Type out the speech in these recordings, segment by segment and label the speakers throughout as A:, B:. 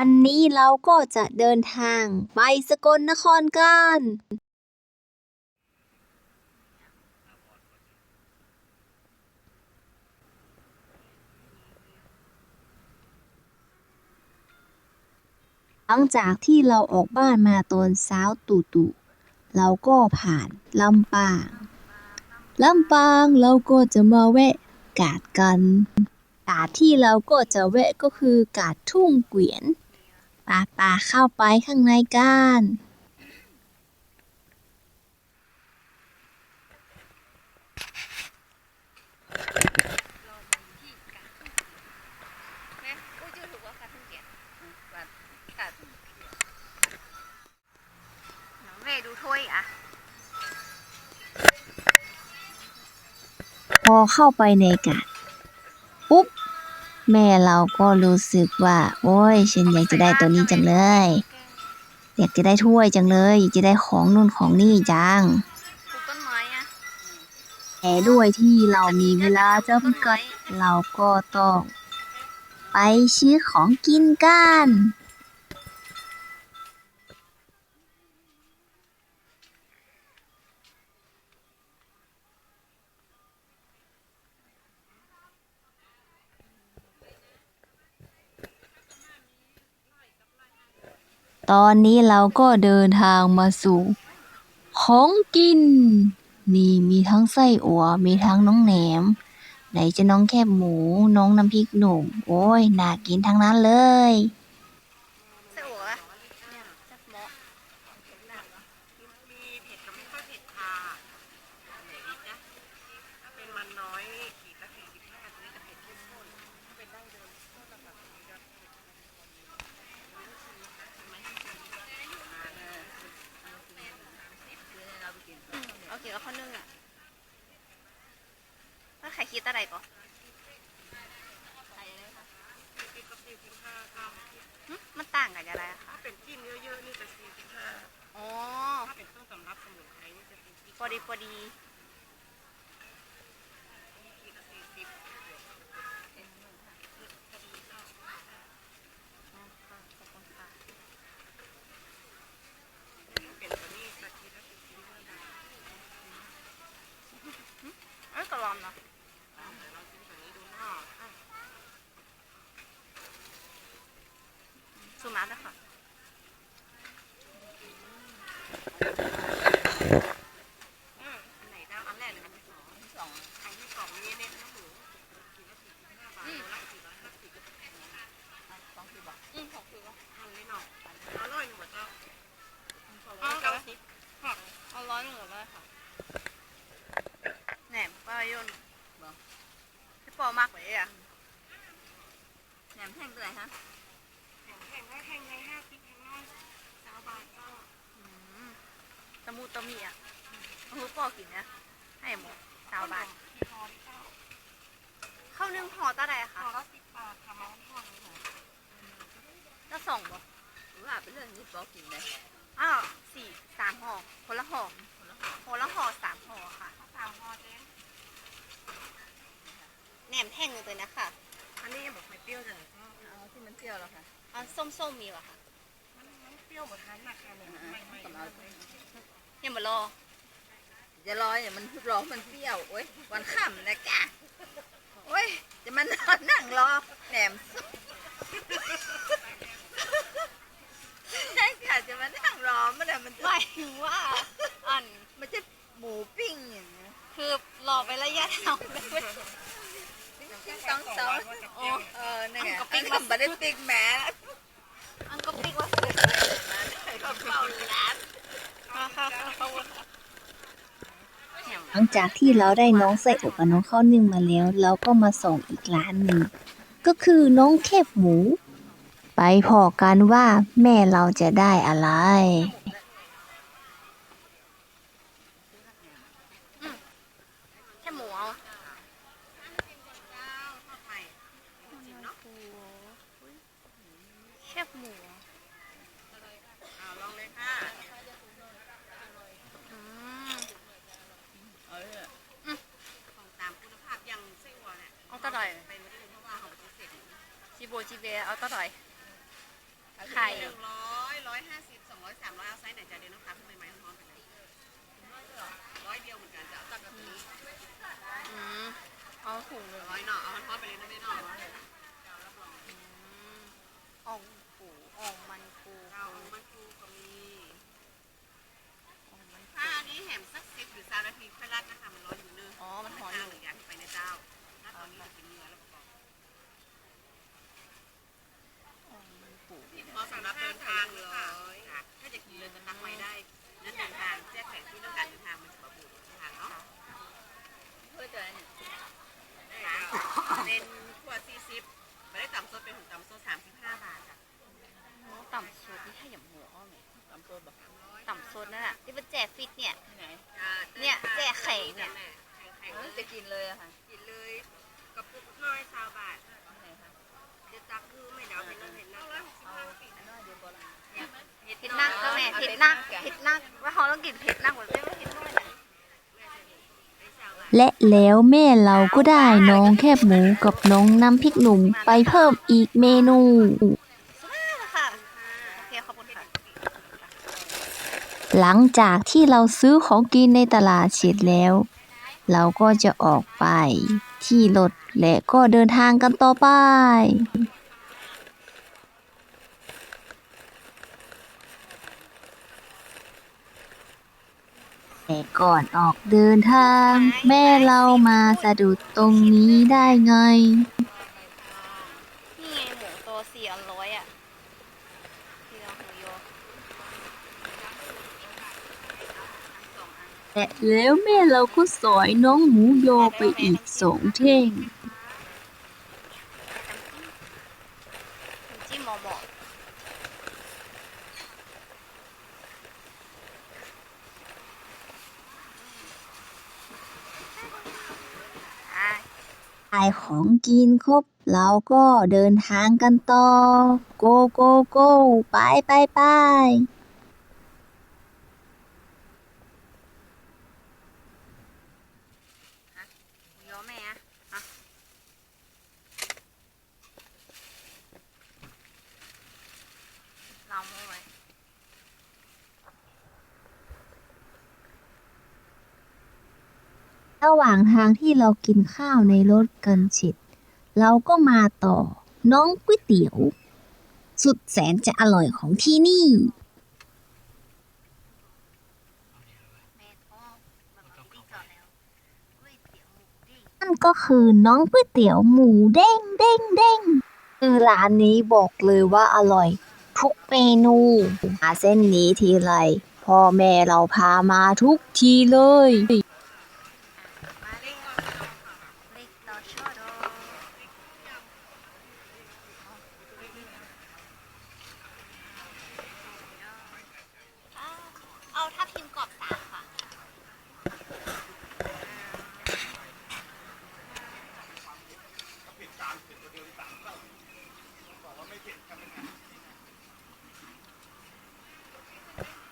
A: วันนี้เราก็จะเดินทางไปสกลนครกัน หลังจากที่เราออกบ้านมาตอนเช้าตู่ตู่เราก็ผ่านลำปาง ลำปางเราก็จะมาแวะกาดกัน กาดที่เราก็จะแวะก็คือกาดทุ่งเกวียน ปาปาเข้าไปข้างในกัน
B: นะกูชื่อถูกว่าคาทุ่งเกียรติว่าคาทุ่งเกียรติน้องเมย์ดูถ้วยอะ
A: พอเข้าไปในกาดปุ๊บ แม่เราก็รู้สึกว่า โอ้ยฉันอยากจะได้ตัวนี้จังเลย อยากจะได้ถ้วยจังเลยอยากจะได้ของนู่นของนี่จัง
B: ปลูกต้นไม้อะ
A: แต่ด้วยที่เรามีเวลาจำกัด เราก็ต้อง ไปซื้อของกินกัน ตอนนี้เราก็เดินทางมาสู่ของกิน นี่มีทั้งไส้อั่วมีทั้งน้องแหนม ไหนจะน้องแคบหมู น้องน้ำพริกหนุ่ม โอ้ย น่ากินทั้งนั้นเลย
B: ไส้อั่วเนี่ยจักเหมาะ
C: มีเผ็ดกับไม่ค่อยเผ็ดค่ะไหนดีจ๊ะถ้าเป็นมันน้อยขีดละสี่สิบห้าตัวนี้จะเผ็ดเข้มข้นถ้าเป็นดั้งเดิมก็จะแบบมีรสเผ็ด
B: เอาเกี่ยวกับข้าวนึ่งอะ ถ้าใครคิดอะไรก่อน
C: สิบกับสี่สิบห้าค่ะ
B: หึมันต่างกันยังไงอะคะ
C: ถ้าเป็นจิ้มเยอะๆนี่จะสี่สิบห้า
B: อ๋อ
C: ถ้าเป็นต้นสำรับสมุนไพรนี่จะสี่สิบ
B: พอดีพอดี
C: ขีดละสี่สิบ
B: อ๋อค่ะขอบคุณค่ะ
C: เป็นตัวนี้จะขีดละสี่สิบห้าบาท
B: เอ้ยก็ลองเนาะ
C: อะเดี๋ยวเราชิมตัวนี้ดูเนาะอะ
B: สูมาแล้วค่ะ
C: อืมอันไหนดาวอันแรกหรืออันที่สองอันที่สองอันที่สองนี่เน้นเนื้อหมูขีดละสี่สิบห้าบาทโลละสี่ร้อยห้าสิบสองสิบบาท
B: อืมของคือว่า
C: อันนี้เนาะอร่อยหมดเจ้า
B: อ๋อเก้าสิบเอาร้อยหนึ่งเลยค่ะ แหนมป้ายนบอกพี่ปอมากเลยอะแหนมแห้งตัวไหนฮะ
C: แข่งได้แข่งในห้าสิบแข่งน้อยสาวบาทก็
B: อืมตะมูตะมีอะเอาพี่ปอกินนะ ให้หมดสาวบาท
C: ที่พอที่เจ้า
B: ข้าวนึ่งห่อตาใดอะ
C: ห่
B: คะ
C: อละสิบบาทค่ะมาห่อหนึ่งห่อ
B: ถ้าสองบ่
D: ว่าเป็นเรื่องที่บอกกินเลย
B: อ้าวสี่สามห่อคนละห่อคนละห่อสามห่อค่ะ
C: สามห่อเจ๊
B: แห นมแท่งเลยนะคะ
C: อันนี้ยังบอกไม่เปรี้ยวจัง
D: เอาที่มันเปรี้ยวแล้วค่ะ
B: เอาส้มๆมีเหรอคะ
C: มันมันเปรี้ยวหมดทันนะคะเนี่ยไม่ไม่
D: ต้องเอา
B: ยังมารอ
D: จะร้อยเนี่ยมันร้องมันเปรี้ยวโอ้ยวันค่ำนะกะโอ้ยจะมานอนนั่งรอแหนมสุกใช่ค่ะจะมานั่งรอมันอะมัน
B: หมายถึงว่าอัน
D: มันจะหมูปิ้งอย่างเงี้ย
B: คือรอไประยะยาวเลยเว้ย
D: ปิ้ง ต้องสอง
B: โอ้
D: เออนี่ไง
B: อันก็
D: ก็
B: ปิ้ง
D: ไม่ได้ปิ้งแหม้
B: อันก็ปิ๊กว่า
D: ก็เข้าร้าน
B: ค่ะค่ะค่ะขอบคุณค่ะแหน
A: หลังจากที่เราได้น้องไส้อกกับน้องข้าวนึ่งมาแล้ว เราก็มาส่งอีกร้านหนึ่ง ก็คือน้องแคบหมู ไปพอกันว่าแม่เราจะได้อะไร
B: แค่หมูเอาแคบหมู
C: เอาลองเลยค่ะ
B: อืม
D: เอาเลย
C: ของตามคุณภาพอย่างไส้อั่วเนี่ย
B: เอาตะดอย
C: เป็นไม่ได้เพราะว่าของพิเศษ
B: จี โบจีเบเอาตะดอย
D: ไข่
C: หนึ่งร้อยร้อยห้าสิบสองร้อยสามร้อยเอาไซส์ไหนจะเดี๋ยวน้องค้าขึ้นไปไหมร้อนๆไปเลยร้อยเดียวเหมือนกันจะเอาตักกะทิ
D: อืมเอาถุงหนึ่ง
C: ร้อยหน่อเอาทอดไปเลยนะไม่หน่อ
D: อ่องปูอ่องมันปู
C: เอามันปูก็มี
D: อ่องมัน
C: ถ้าอันนี้แหมสักสิบหรือสามนาทีค่อยรัดนะคะมันร้อนอยู่เนื้อ
D: อ๋อมันห
C: ห
D: อ
C: อน
D: อ
C: อยู่
D: ยู่
C: อยากไปในเจ้าถ้าตอนนี้จะเป็นเนื้อแล้วก็
D: อ่องมันปู
C: พอสำหรับเดินทางเลยถ้าจะขี่เรือจะตั้งไว้ได้นั่นเดินทางแจ้งแผนที่ต้องการเดินทางมันจะประบุเดินทางเนาะ
D: เพื่อจะเนี่ย
C: เป็นขวดสี่สิบไม่ได้ต่ำโซดเป็นถุงต่ำโซดสามสิบห้าบาทจ้ะ
D: ต่ำสุดนี่ให้หยำหัวอ้อมไหมต่ำสุดบอกต่ำสุดนั่นแหละที่เป็นแจกฟิตเนี่ยที่ไหน เนี่ยแจกไข่เนี่ย
C: แข่ง
D: เออ จะกินเลยอะค่ะ
C: กินเลยกระปุกน้อยสาวบาท
D: ที่ไหนคะ
C: เดี๋ยวตักคือไม่เดาเป็นนั่นเห็นนั่นร้อยหกสิบ
D: เอา
C: ห้า
D: อันน้อยเดียวก่อนละ
C: เห็ด
D: เผ็ดนักก็แม่เผ็ดนักเผ็ดนักว่าเขาต้องกินเผ็ดนักเหมือนไม่ว่าเผ็ดน้อยนะ
A: และแล้วแม่เราก็ได้น้องแคบหมูกับน้องน้ำพริกหนุ่มไปเพิ่มอีกเมนู
D: สวัสดีค่ะโอเคขอบคุณค่ะ
A: หลังจากที่เราซื้อของกินในตลาดเสร็จแล้ว เราก็จะออกไปที่รถและก็เดินทางกันต่อไป แต่ก่อนออกเดินทาง แม่เรามาสะดุดตรงนี้ได้ไง
D: นี่ไงหมูตัวสี่อันร้อยอะที่เราหมูโย
A: และแล้วแม่เราก็สอยน้องหมูโยไปอีกสองเท่ง
D: จิ้มหมอหมอ
A: ขายของกินครบเราก็เดินทางกันต่อ โกโกโกไปไปไป
D: หมูโยแม่อะอะเราโม่ไว้
A: ระหว่างทางที่เรากินข้าวในรถกันเสร็จเราก็มาต่อน้องก๋วยเตี๋ยว สุดแสนจะอร่อยของที่นี่ นั่นก็คือน้องก๋วยเตี๋ยวหมูเด้งเด้งเด้งคือร้านนี้บอกเลยว่าอร่อย ทุกเมนูมาเส้นนี้ทีไรพ่อแม่เราพามาทุกทีเล
E: ย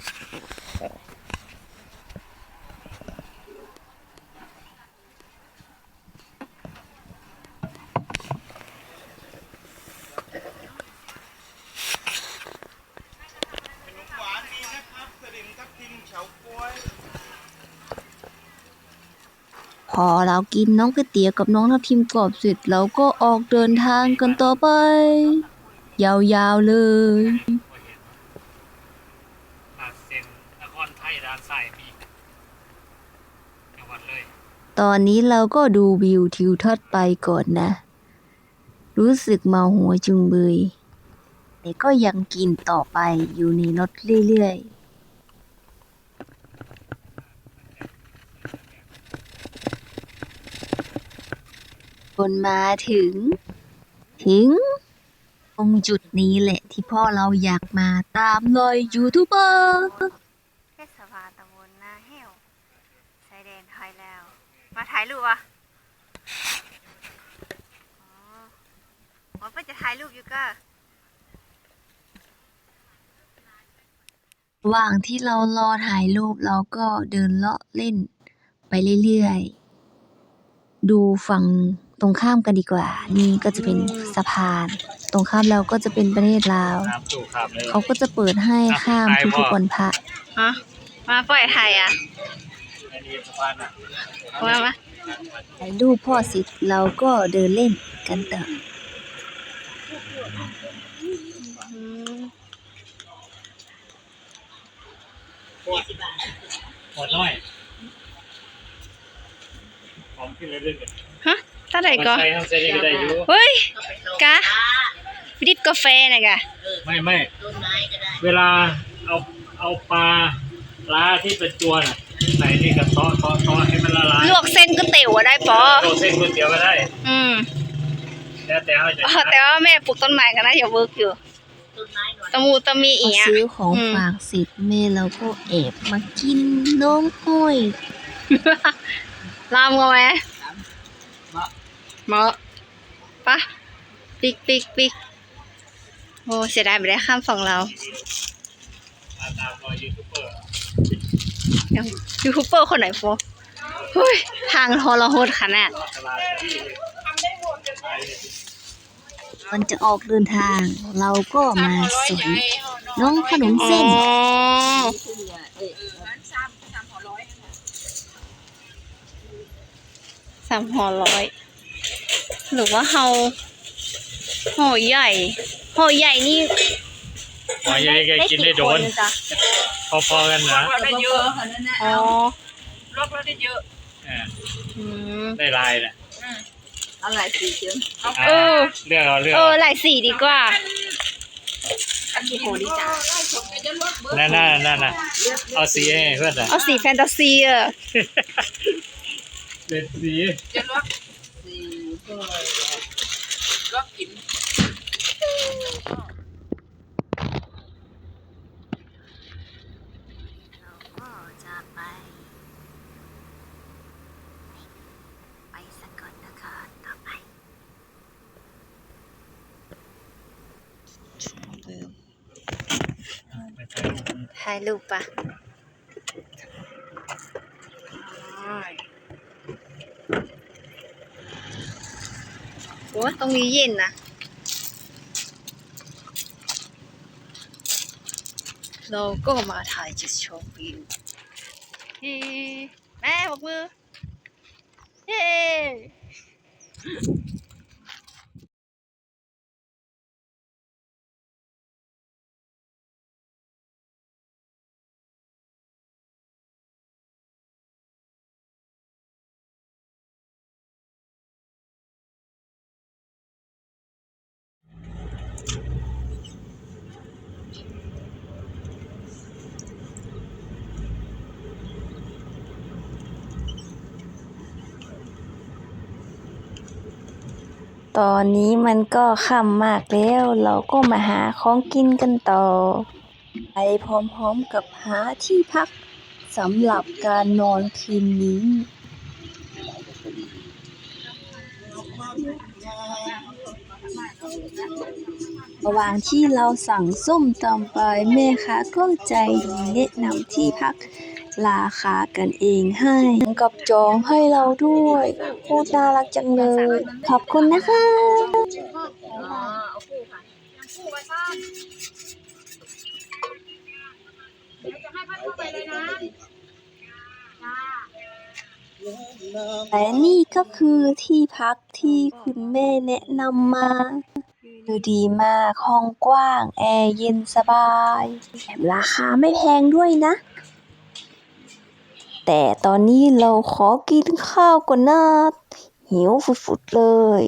A: พอเรากินน้องก๋วยเตี๋ยวกับน้องทับทิมกรอบเสร็จเราก็ออกเดินทางกันต่อไป ยาวๆเลย
F: หาดเซ็นนครไทยด้านซ้ายมีจังหวัดเลย
A: ตอนนี้เราก็ดูวิวทิวทัศน์ไปก่อนนะ รู้สึกเมาหัวจุงเบย แต่ก็ยังกินต่อไปอยู่ในรถเรื่อยๆจนมาถึง ถึง ตรงจุดนี้แหละที่พ่อเราอยากมาตามรอยยูทูบเบอร์
D: เทศบาลตำบลนาแห้วชายแดนไทยแล้ว มาถ่ายรูปอะอ๋ออ๋อเพื่อจะถ่ายรูปอยู่ก็
A: ระหว่างที่เรารอถ่ายรูปเราก็เดินเลาะเล่น ไปเรื่อยๆ ดูฝั่งตรงข้ามกันดีกว่า นี่ก็จะเป็นสะพาน ตรงข้ามเราก็จะเป็นประเทศลาว
F: น้ำสู่ครับเลย
A: เขาก็จะเปิดให้ข้ามทุกๆวันพระ
B: ฮะมาปล่อยไทยอะ
F: อันนี้สะพานอะ
B: มามา
A: ถ่ายรูปพ่อสิทธิ์เราก็เดินเล่นกันต่อ
B: อืม
F: หัวน้อยของขึ้นเรื่อยๆ
B: ฮะถ้าไหนก็
F: ใช้ทำใช้ได้ก็ได้อยู่
B: เฮ้ยกะวิดิบกาแฟนะกะ
F: ไม่ไม่เวลาเอาเอาปลาล้าที่เป็นตัวน่ะ ใส่นี่กับซอสซอสซอสให้มันละลาย
B: ลวกเส้นก๋วยเตี๋ยวอะได้ปอ
F: โรเส้นก๋วยเตี๋ยวก็ได้
B: อืม
F: แล้วแต่เขาจะ
B: อ๋อแต่ว่าแม่ปลูกต้นไม้กันนะอย่าเวิร์กอยู่ตะมูตะมี
A: พ
B: อี
A: อ
B: อะ
A: ซื้อของ
B: อืม
A: ฝากเสร็จแม่เราก็แอบมากินน้องห้อย
B: ลามกันไหมเหมาะปะปิกปิกปิกโอ้เสียดายไม่ได้ข้ามฝั่งเรา
F: ตามรอยยูทูบเบอร์
B: ยังยูทูบเบอร์คนไหนโฟเฮ้ยทางทรหดขนาด
F: ตลาดที่
A: มันจะออกเดินทาง เราก็มาสนน้องขนมเส้น
B: อ๋อสามห่อร้อยหรือว่าเฮาห่อใหญ่ห่อใหญ่นี่
F: หอยใหญ่แกกินได้โดน
B: จ้ะ
F: พอๆกันนะ
C: ได้เยอะ
B: อ๋อ
C: ลอกแล้วได้เยอะ
F: อ่า
B: อืม
F: ได้ลายน่ะ
D: อะไรสีเจิม
F: อ่า
B: เออ
F: เลือกเอาเลือก
B: เอ
F: เอา
B: อหลายสีดีกว่า
C: อันนี้โหดีจ้า
F: นั่นน่ะนั่นน่ะเอาสีให้เพื่อนอะ
B: เอาสีแฟนตาซีเออ
F: เป็นสี
C: จะลวกลวกกิน
A: ก็จะไป ไปสกลนครต่อไป
F: ไปถ่ายรูป
B: ถ่ายรูปปะโอ้ตรงนี้เย็นนะเราก็มาถ่ายจุดชมวิวเฮ้แม่บอกมือเฮ้ ตอนนี้มันก็ค่ำมากแล้ว เราก็มาหาของกินกันต่อ
A: ไปพร้อมๆกับหาที่พักสำหรับการนอนคืนนี้ระหว่างที่เราสั่งส้มตำไปแม่ค้าก็ใจดีแนะนำที่พัก ราคากันเองให้กับจองให้เราด้วยโคตรน่ารักจังเลย ขอบคุณนะคะและนี่ก็คือที่พักที่คุณแม่แนะนำมาดูดีมาก ห้องกว้าง แอร์เย็นสบายแถมราคาไม่แพงด้วยนะ แต่ตอนนี้เราขอกินข้าวก่อนนะหิวฟุดๆเลย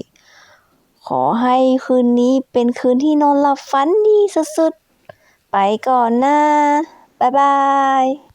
A: ขอให้คืนนี้เป็นคืนที่นอนหลับฝันดีสุดๆ ไปก่อนนะ บ๊ายบาย